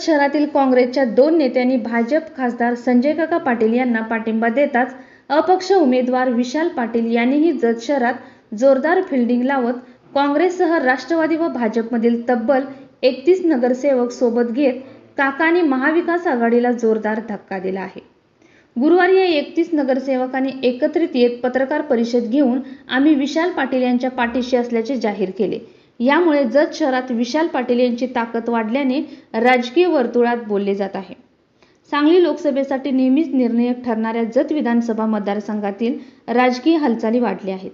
शहरातील काँग्रेसच्या दोन नेत्यांनी भाजप खासदार संजय काका पाटील यांना पाठिंबा देताच अपक्ष उमेदवार विशाल पाटील यांनीही जत शहरात जोरदार फिल्डिंग लावत काँग्रेससह राष्ट्रवादी व भाजपमधील तब्बल एकतीस नगरसेवक सोबत घेत काकांनी महाविकास आघाडीला जोरदार धक्का दिला आहे. गुरुवारी या एकतीस नगरसेवकांनी एकत्रित येत पत्रकार परिषद घेऊन आम्ही विशाल पाटील यांच्या पाठीशी असल्याचे जाहीर केले. यामुळे जत शहरात विशाल पाटील यांची ताकद वाढल्याने राजकीय वर्तुळात बोलले जात आहे. सांगली लोकसभेसाठी नेहमीच निर्णायक ठरणाऱ्या जत विधानसभा मतदारसंघातील राजकीय हालचाली वाढल्या आहेत.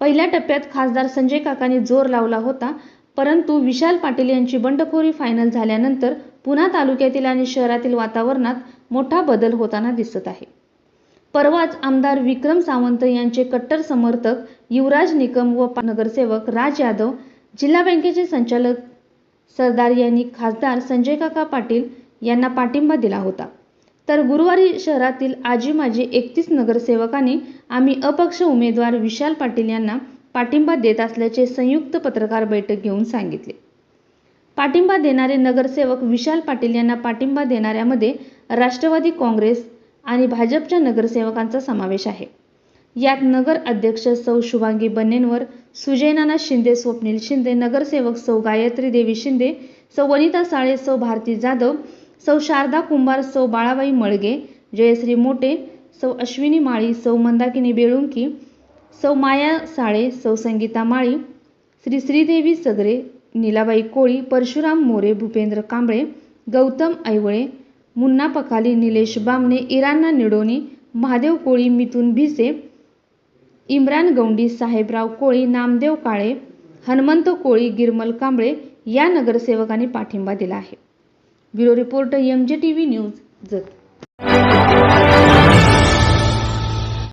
पहिल्या टप्प्यात खासदार संजय काकांनी जोर लावला होता परंतु विशाल पाटील यांची बंडखोरी फायनल झाल्यानंतर पुन्हा तालुक्यातील आणि शहरातील वातावरणात मोठा बदल होताना दिसत आहे. परवाच आमदार विक्रम सावंत यांचे कट्टर समर्थक युवराज निकम व नगरसेवक राज यादव जिल्हा बँकेचे संचालक सरदार यांनी खासदार संजय काका पाटील यांना पाठिंबा दिला होता. तर गुरुवारी शहरातील आजी माजी एकतीस नगरसेवकांनी आम्ही अपक्ष उमेदवार विशाल पाटील यांना पाठिंबा देत असल्याचे संयुक्त पत्रकार बैठक घेऊन सांगितले. पाठिंबा देणारे नगरसेवक विशाल पाटील यांना पाठिंबा देणाऱ्यामध्ये राष्ट्रवादी काँग्रेस आणि भाजपच्या नगरसेवकांचा समावेश आहे. यात नगर अध्यक्ष सौ शुभांगी बन्नेनवर सुजयनाना शिंदे स्वप्नील शिंदे नगरसेवक सौ गायत्री देवी शिंदे सौ वनिता साळे सौ भारती जाधव सौ शारदा कुंभार सौ बाळाबाई मळगे जयश्री मोटे सौ अश्विनी माळी सौ मंदाकिनी बेळुंकी सौ माया साळे सौ संगीता माळी श्री श्रीदेवी सगरे नीलाबाई कोळी परशुराम मोरे भूपेंद्र कांबळे गौतम ऐवळे मुन्ना पखाली निलेश बामणे इराणा निडोनी महादेव कोळी मिथुन भिसे इम्रान गौंडी साहेबराव कोळी नामदेव काळे हनुमंत कोळी गिरमल कांबळे या नगरसेवकांनी पाठिंबा दिला आहे. Bureau report M J T V news Jat.